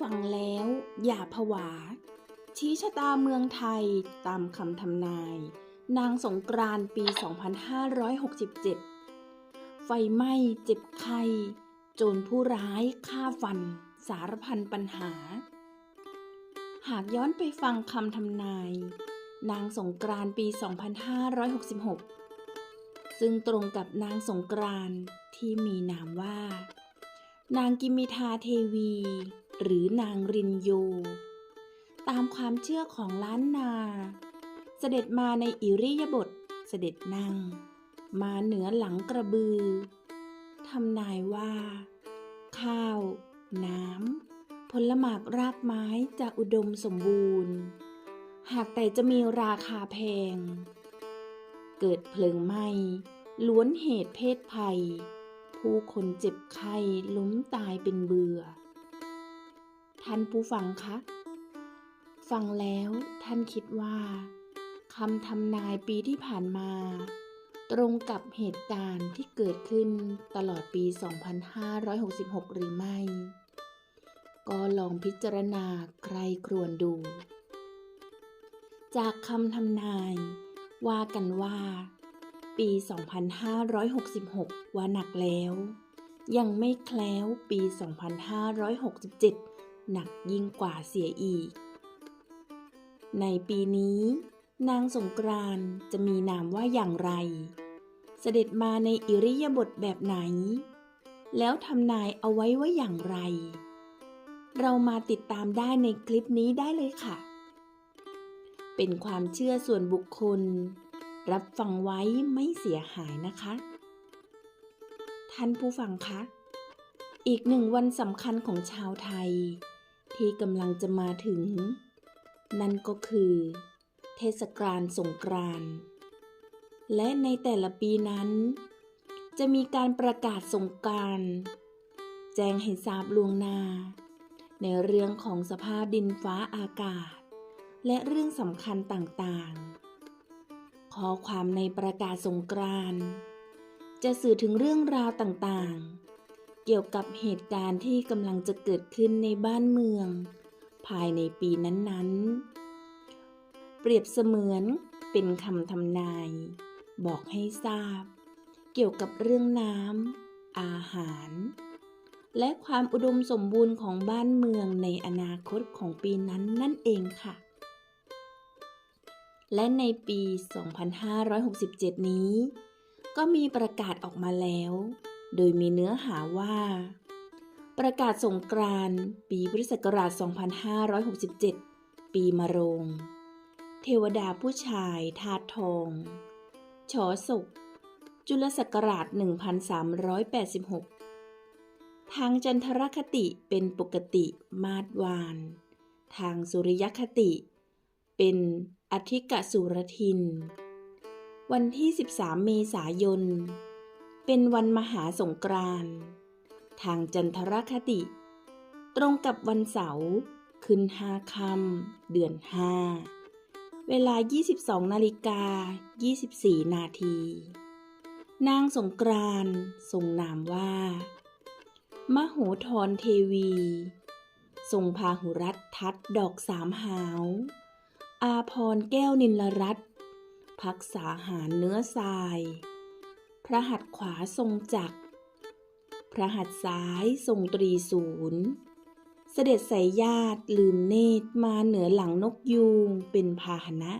ฟังแล้วอย่าผวา ชี้ชะตาเมืองไทยตามคำทำนาย นางสงกรานต์ปี 2567 ไฟไหม้เจ็บไข้โจรผู้ร้ายฆ่าฟัน สารพันปัญหา หากย้อนไปฟังคำทำนาย นางสงกรานต์ปี 2566 ซึ่งตรงกับนางสงกรานต์ที่มีนามว่า นางกิมิทาเทวี หรือนางรินโยตามความเชื่อของล้านนา เสด็จมาในอิริยาบถเสด็จนั่ง มาเหนือหลังกระบือทำนายว่า ข้าว น้ำผลหมากรากไม้จะอุดมสมบูรณ์ หากแต่จะมีราคาแพง เกิดเพลิงไหม้ล้วนเหตุเพศภัย ผู้คนเจ็บไข้ล้มตายเป็นเบื่อ ท่านผู้ฟังคะ ฟังแล้วท่านคิดว่าคำทำนายปีที่ผ่านมา ตรงกับเหตุการณ์ที่เกิดขึ้นตลอดปี 2566 หรือไม่ ก็ลองพิจารณาใครครวนดู จากคำทำนาย ว่ากันว่า ปี 2566 ว่าหนักแล้ว ยังไม่แคล้วปี 2567 หนักยิ่งกว่าเสียอีก ในปีนี้ นางสงกรานต์จะมีนามว่าอย่างไร เสด็จมาในอิริยาบถแบบไหน แล้วทำนายเอาไว้ว่าอย่างไร เรามาติดตามได้ในคลิปนี้ได้เลยค่ะ เป็นความเชื่อส่วนบุคคล รับฟังไว้ไม่เสียหายนะคะ ท่านผู้ฟังคะอีกหนึ่งวันสำคัญของชาวไทย ที่กำลังจะมาถึง นั่นก็คือ เทศกาลสงกรานต์และในแต่ละปีนั้น จะมีการประกาศสงกรารแจ้งให้ทราบล่วงหน้า ในเรื่องของสภาพดินฟ้าอากาศ และเรื่องสำคัญต่างๆ ข้อความในประกาศสงกรานต์จะสื่อถึงเรื่องราวต่างๆ เกี่ยวกับเหตุการณ์ที่กำลังจะเกิดขึ้นในบ้านเมือง ภายในปีนั้นๆ เปรียบเสมือนเป็นคำทำนาย บอกให้ทราบ เกี่ยวกับเรื่องน้ำอาหาร และความอุดมสมบูรณ์ของบ้านเมืองในอนาคตของปีนั้นนั่นเองค่ะ และในปี 2567 นี้ ก็มีประกาศออกมาแล้ว โดยมีเนื้อหาว่า ประกาศสงกรานต์ปีพุทธศักราช 2567 ปีมะโรง เทวดาผู้ชายธาตุทองชอศก จุลศักราช 1386 ทางจันทรคติเป็นปกติมาดวาน ทางสุริยคติ เป็นอธิกสุรทิน วันที่ 13 เมษายน เป็นวันมหาสงกรานต์ทางจันทรคติ ตรงกับวันเสาร์ขึ้นห้าค่ำเดือนห้าเวลา 22 นาฬิกา 24 นาที นางสงกรานต์ทรงนามว่า มโหธรเทวี ทรงพาหุรัตทัดดอกสามหาว อาพรแก้วนินลรัตพักษาหารเนื้อทราย พระหัตถ์ขวาทรงจักร พระหัตถ์ซ้ายทรงตรีศูนย์ เสด็จใส่ญาติลืมเนตรมาเหนือหลังนกยูงเป็นพาหนะ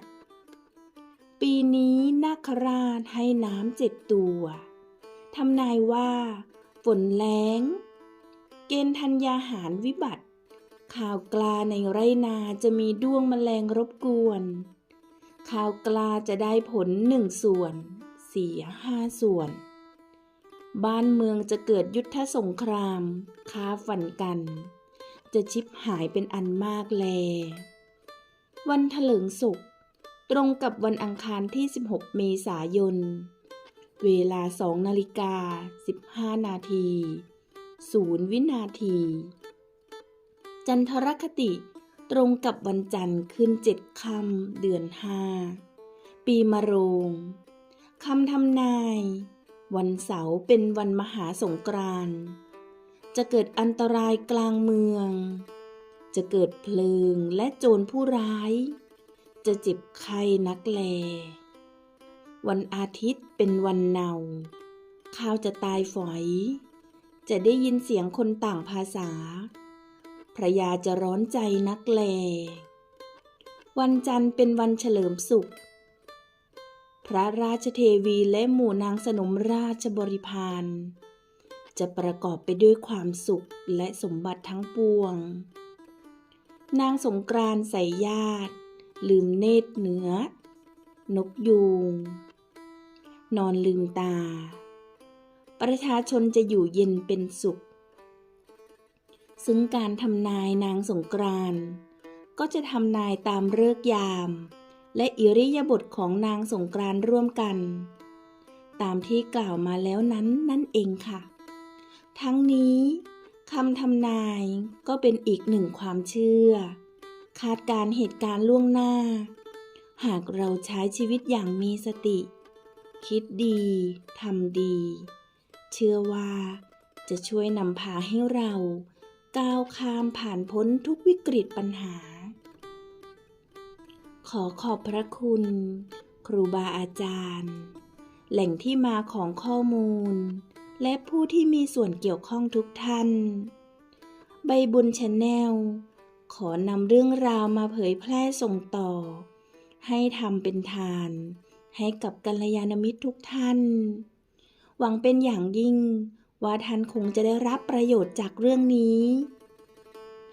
ปีนี้นาคราชให้น้ำเจ็ดตัวทำนายว่า ฝนแล้ง เกณฑ์ธัญญาหารวิบัติ ข่าวกลาในไรนาจะมีด้วงแมลงรบกวน ข่าวกลาจะได้ผลหนึ่งส่วน เสียห้าส่วน บ้านเมืองจะเกิดยุทธสงคราม ค้าฟันกัน จะชิบหายเป็นอันมากแล วันถลิงศุกร์ตรงกับวันอังคารที่ 16 เมษายน เวลา2นาฬิกา 15 นาที0วินาที จันทรคติตรงกับวันจันทร์ขึ้นเจ็ดค่ำเดือนห้า ปีมะโรง คำทำนาย วันเสาร์เป็นวันมหาสงกรานต์จะเกิดอันตรายกลางเมือง จะเกิดเพลิงและโจรผู้ร้าย จะเจ็บไข้นักแล วันอาทิตย์เป็นวันเนาข้าวจะตายฝอย จะได้ยินเสียงคนต่างภาษา พระยาจะร้อนใจนักแล วันจันทร์เป็นวันเฉลิมสุข พระราชเทวีและหมู่นางสนมราชบริพารจะประกอบไปด้วยความสุขและสมบัติทั้งปวง นางสงกรานใส่ญาติ ลืมเนตรเหนือ นกยูง นอนลืมตา ประชาชนจะอยู่เย็นเป็นสุข ซึ่งการทำนายนางสงกรานก็จะทำนายตามเลิกยาม และอิริยาบถของนางสงกรานร่วมกัน ตามที่กล่าวมาแล้วนั้นนั่นเองค่ะ ทั้งนี้คำทำนายก็เป็นอีกหนึ่งความเชื่อ คาดการณ์เหตุการณ์ล่วงหน้า หากเราใช้ชีวิตอย่างมีสติ คิดดีทำดี เชื่อว่าจะช่วยนำพาให้เรา ก้าวข้ามผ่านพ้นทุกวิกฤตปัญหา ขอขอบพระคุณ ครูบาอาจารย์ แหล่งที่มาของข้อมูล และผู้ที่มีส่วนเกี่ยวข้องทุกท่าน ใบบุญชาแนลขอนำเรื่องราวมาเผยแพร่ส่งต่อ ให้ทำเป็นทาน ให้กับกัลยาณมิตรทุกท่าน หวังเป็นอย่างยิ่งว่าท่านคงจะได้รับประโยชน์จากเรื่องนี้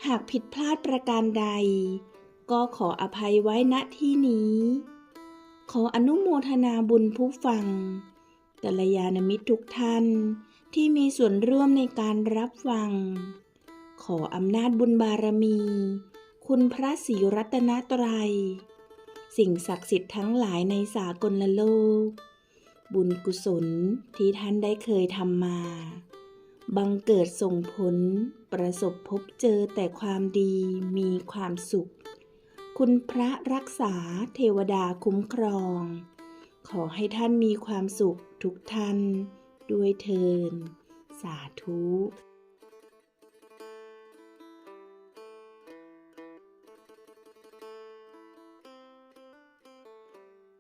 หากผิดพลาดประการใด ก็ขออภัยไว้ณที่นี้ ขออนุโมทนาบุญผู้ฟังกัลยาณมิตรทุกท่านที่มีส่วนร่วมในการรับฟัง ขออำนาจบุญบารมี คุณพระศรีรัตนตรัย สิ่งศักดิ์สิทธิ์ทั้งหลายในสากลโลก บุญกุศลที่ท่านได้เคยทำมา บังเกิดส่งผลประสบพบเจอแต่ความดีมีความสุข คุณพระรักษาเทวดาคุ้มครอง ขอให้ท่านมีความสุขทุกท่าน ด้วยเทิน สาธุ